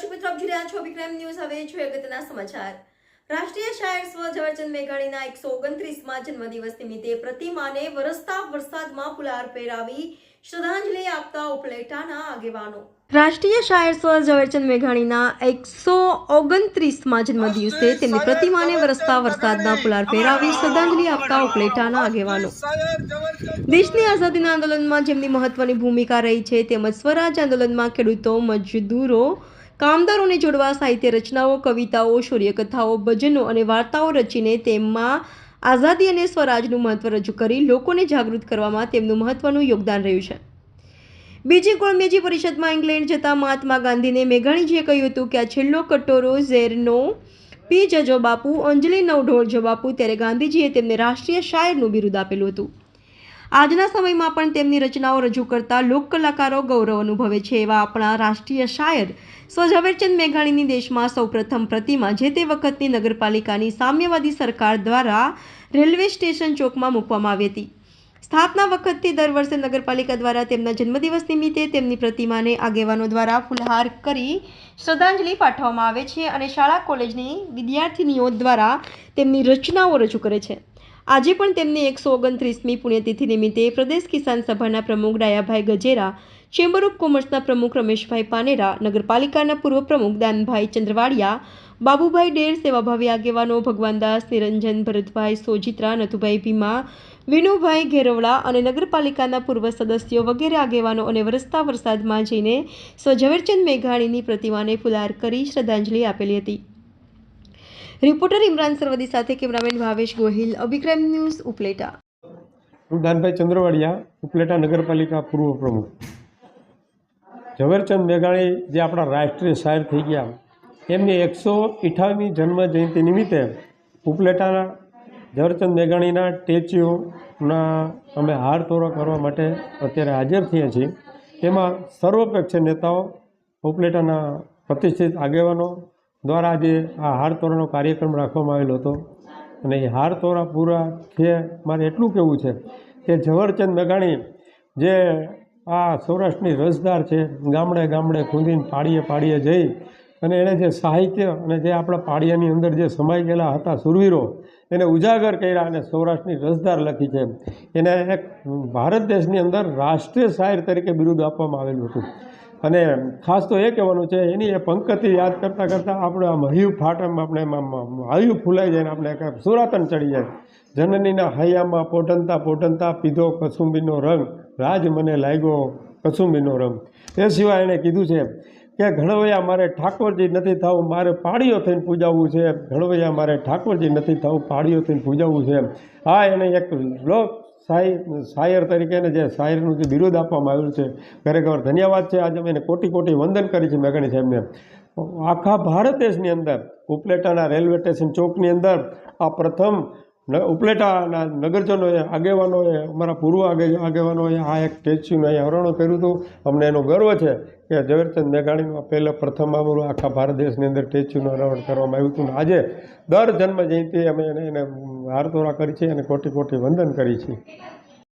દર્શક મિત્રો આપ જોઈ રહ્યા છો વિક્રમ ન્યૂઝ હવે જોઈએ અગત્યના સમાચાર. રાષ્ટ્રીય શાયર સ્વ ઝવેરચંદ મેઘાણીના એકસો ઓગણત્રીસમાં જન્મદિવસ નિમિત્તે પ્રતિમાને વરસતા વરસાદમાં ફુલાર પહેરાવી શ્રદ્ધાંજલિ આપતા ઉપલેટાના આગેવાનો. રાષ્ટ્રીય શાયર સ્વ ઝવેરચંદ મેઘાણીના એકસો ઓગણત્રીસમાં જન્મદિવસે તેમની પ્રતિમાને વરસતા વરસાદના ફુલાર પહેરાવી શ્રદ્ધાંજલિ આપતા ઉપલેટાના આગેવાનો. દેશની આઝાદીના આંદોલનમાં જેમની મહત્વની ભૂમિકા રહી છે તેમજ સ્વરાજ આંદોલનમાં ખેડૂતો મજદૂરો કામદારોને જોડવા સાહિત્ય રચનાઓ, કવિતાઓ શૌર્યકથાઓ ભજનો અને વાર્તાઓ રચીને તેમાં આઝાદી અને સ્વરાજનું મહત્વ રજૂ કરી લોકોને જાગૃત કરવામાં તેમનું મહત્વનું યોગદાન રહ્યું છે. બીજી કોળમેજી પરિષદમાં ઇંગ્લેન્ડ જતા મહાત્મા ગાંધીને મેઘાણીજીએ કહ્યું હતું કે આ છેલ્લો કટોરો ઝેરનો પી જજો બાપુ અંજલિ નવઢોળ ઢોળજો બાપુ ત્યારે ગાંધીજીએ તેમને રાષ્ટ્રીય શાયરનું બિરુદ આપેલું હતું. આજના સમયમાં પણ તેમની રચનાઓ રજૂ કરતા લોક કલાકારો ગૌરવ અનુભવે છે એવા આપણા રાષ્ટ્રીય શાયર સ્વ ઝવેરચંદ મેઘાણીની દેશમાં સૌપ્રથમ પ્રતિમા જે તે વખતની નગરપાલિકાની સામ્યવાદી સરકાર દ્વારા રેલવે સ્ટેશન ચોકમાં મૂકવામાં આવી હતી. સ્થાપના વખતથી દર વર્ષે નગરપાલિકા દ્વારા તેમના જન્મદિવસ નિમિત્તે તેમની પ્રતિમાને આગેવાનો દ્વારા ફુલહાર કરી શ્રદ્ધાંજલિ પાઠવવામાં આવે છે અને શાળા કોલેજની વિદ્યાર્થીનીઓ દ્વારા તેમની રચનાઓ રજૂ કરે છે. આજે પણ તેમની એકસો ઓગણત્રીસમી પુણ્યતિથિ નિમિત્તે પ્રદેશ કિસાન સભાના પ્રમુખ ડાયાભાઈ ગજેરા, ચેમ્બર ઓફ કોમર્સના પ્રમુખ રમેશભાઈ પાનેરા, નગરપાલિકાના પૂર્વ પ્રમુખ દાનભાઈ ચંદ્રવાડિયા, બાબુભાઈ ડેર સેવાભાવી આગેવાનો ભગવાનદાસ નિરંજન ભરતભાઈ સોજિત્રા, નથુભાઈ ભીમા, વિનુભાઈ ઘેરવડા અને નગરપાલિકાના પૂર્વ સદસ્યો વગેરે આગેવાનો અને વરસતા વરસાદમાં જઈને સ્વ ઝવેરચંદ મેઘાણીની પ્રતિમાને ફુલાર કરી શ્રદ્ધાંજલિ આપેલી હતી. રિપોર્ટર ઇમરાન સરવદી સાથે કેમેરામેન ભાવેશ ગોહિલ, અભિક્રમ ન્યૂઝ ઉપલેટા. હું દાનભાઈ ચંદ્રવાડિયા, ઉપલેટા નગરપાલિકા પૂર્વ પ્રમુખ. ઝવેરચંદ મેઘાણી જે આપણા રાષ્ટ્રીય શાયર થઈ ગયા, એમની એકસો અઠાવીમી જન્મ જયંતિ નિમિત્તે ઉપલેટાના ઝવેરચંદ મેઘાણીના સ્ટેચ્યુના અમે હાર તોરો કરવા માટે અત્યારે હાજર થયા છીએ. તેમાં સર્વપક્ષ નેતાઓ ઉપલેટાના પ્રતિષ્ઠિત આગેવાનો દ્વારા આજે આ હાર તોરાનો કાર્યક્રમ રાખવામાં આવેલો હતો. અને એ હાર તોરા પૂરા છે. મારે એટલું કહેવું છે કે ઝવેરચંદ મેઘાણી જે આ સૌરાષ્ટ્રની રસદાર છે, ગામડે ગામડે ખૂંદીને પાડીએ પાડીએ જઈ અને એણે જે સાહિત્ય અને જે આપણા પાડિયાની અંદર જે સમાઈ ગયેલા હતા સુરવીરો, એને ઉજાગર કર્યા અને સૌરાષ્ટ્રની રસદાર લખી છે. એને એક ભારત દેશની અંદર રાષ્ટ્રીય શાયર તરીકે બિરુદ આપવામાં આવેલું હતું. અને ખાસ તો એ કહેવાનું છે, એની એ પંક્તિ યાદ કરતાં કરતાં આપણે આમ હયું ફાટમ આપણે હયું ફૂલાઈ જાય ને આપણે સુરાતન ચડી જાય. જનનીના હૈયામાં પોટનતા પોટનતા પીધો કસુંબીનો રંગ, રાજ મને લાગ્યો કસુંબીનો રંગ. એ સિવાય એણે કીધું છે કે ઘણવૈયા મારે ઠાકોરજી નથી થવું, મારે પાડીઓ થઈને પૂજાવવું છે. ઘણવૈયા મારે ઠાકોરજી નથી થવું પાડીઓ થઈને પૂજાવવું છે. આ એને એક લોક શાયર શાયર તરીકેને જે શાયરનું જે બિરુદ આપવામાં આવ્યું છે ખરેખર ધન્યવાદ છે. આજે અમે એને કોટી કોટી વંદન કરી છે મેઘાણી સાહેબને. આખા ભારત દેશની અંદર, ઉપલેટાના રેલવે સ્ટેશન ચોકની અંદર, આ પ્રથમ ઉપલેટાના નગરજનોએ, આગેવાનોએ, અમારા પૂર્વ આગે, આગેવાનોએ આ એક સ્ટેચ્યુનું અહીંયા અવરણ કર્યું હતું. અમને એનો ગર્વ છે કે ઝવેરચંદ મેઘાણીમાં પહેલાં પ્રથમ અમારું આખા ભારત દેશની અંદર સ્ટેચ્યુનું અનાવરણ કરવામાં આવ્યું હતું. આજે દર જન્મ જયંતિ અમે એને એને હારતોરા કરી છે અને કોટી કોટી વંદન કરી છે.